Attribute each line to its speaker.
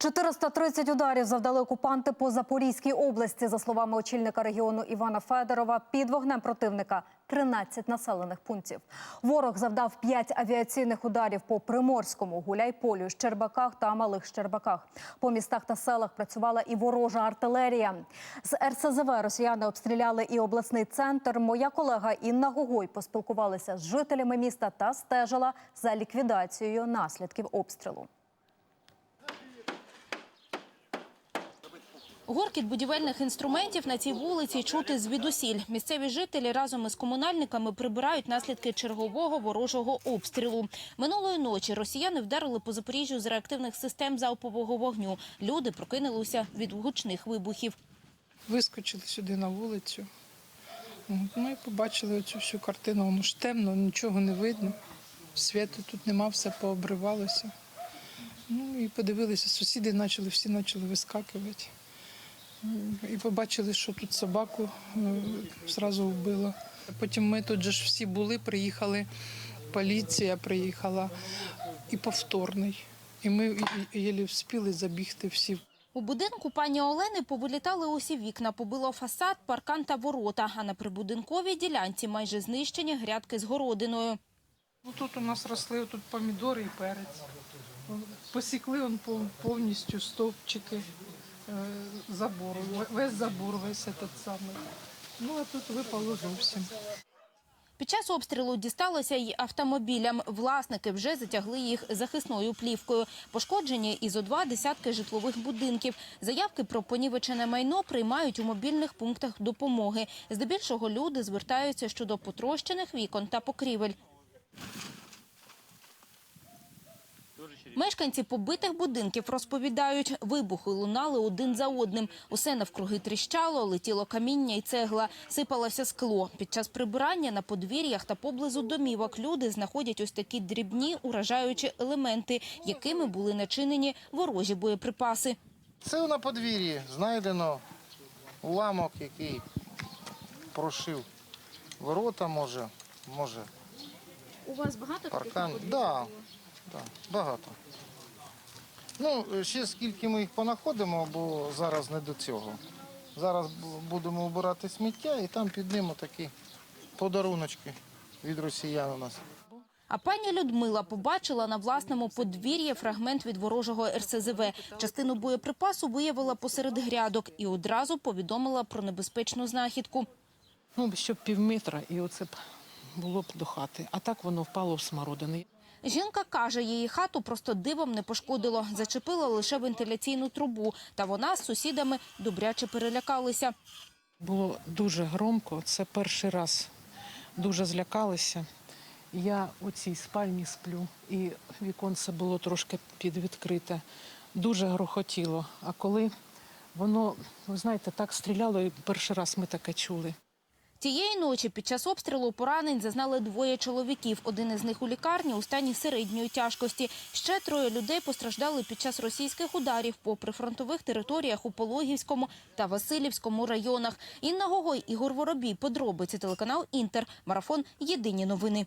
Speaker 1: 430 ударів завдали окупанти по Запорізькій області. За словами очільника регіону Івана Федорова, під вогнем противника 13 населених пунктів. Ворог завдав 5 авіаційних ударів по Приморському, Гуляйполю, Щербаках та Малих Щербаках. По містах та селах працювала і ворожа артилерія. З РСЗВ росіяни обстріляли і обласний центр. Моя колега Інна Гогой поспілкувалася з жителями міста та стежила за ліквідацією наслідків обстрілу.
Speaker 2: Горкіт будівельних інструментів на цій вулиці чути звідусіль. Місцеві жителі разом із комунальниками прибирають наслідки чергового ворожого обстрілу. Минулої ночі росіяни вдарили по Запоріжжю з реактивних систем залпового вогню. Люди прокинулися від гучних вибухів.
Speaker 3: Вискочили сюди на вулицю. От, Ну побачили оцю всю картину. Воно ж темно, нічого не видно. Світу тут нема, все пообривалося. Ну і подивилися, сусіди почали, всі почали вискакувати. І побачили, що тут собаку е, зразу вбило. Потім ми тут же ж всі були, приїхали, поліція приїхала і повторний. І ми єлі вспіли забігти всі
Speaker 2: У будинку пані Олени повилітали усі вікна, побило фасад, паркан та ворота. А на прибудинковій ділянці майже знищені грядки з городиною.
Speaker 3: Ну тут у нас росли тут помідори і перець. Посікли он пов- повністю стовпчики забору. Весь забор, весь этот самий. Ну а тут випало зовсім.
Speaker 2: Під час обстрілу дісталося й автомобілям. Власники вже затягли їх захисною плівкою. Пошкоджені і зо два десятки житлових будинків. Заявки про понівечене майно приймають у мобільних пунктах допомоги. Здебільшого люди звертаються щодо потрощених вікон та покрівель. Мешканці побитих будинків розповідають, вибухи лунали один за одним. Усе навкруги тріщало, летіло каміння і цегла, сипалося скло. Під час прибирання на подвір'ях та поблизу домівок люди знаходять ось такі дрібні уражаючі елементи, якими були начинені ворожі боєприпаси.
Speaker 4: Це на подвір'ї знайдено уламок, який прошив ворота, може, може.
Speaker 2: У вас багато
Speaker 4: Паркан. Да, да, багато. Ну, ще скільки ми їх понаходимо, бо зараз не до цього. Зараз будемо обирати сміття і там під ним такі подаруночки від росіян у нас.
Speaker 2: А пані Людмила побачила на власному подвір'ї фрагмент від ворожого РСЗВ. Частину боєприпасу виявила посеред грядок і одразу повідомила про небезпечну знахідку.
Speaker 5: Ну, щоб пів метра, і оце б було б до хати. А так воно впало в смородини.
Speaker 2: Жінка каже, її хату просто дивом не пошкодило. Зачепила лише вентиляційну трубу. Та вона з сусідами добряче перелякалися.
Speaker 5: Було дуже громко. Це перший раз дуже злякалися. Я у цій спальні сплю, і віконце було трошки підвідкрите. Дуже грохотіло. А коли воно, ви знаєте, так стріляло, і перший раз ми таке чули.
Speaker 2: Тієї ночі під час обстрілу поранень зазнали двоє чоловіків. Один із них у лікарні у стані середньої тяжкості. Ще троє людей постраждали під час російських ударів по прифронтових територіях у Пологівському та Васильівському районах. Інна Гогой, Ігор Воробій. Подробиці телеканал Інтер. Марафон. Єдині новини.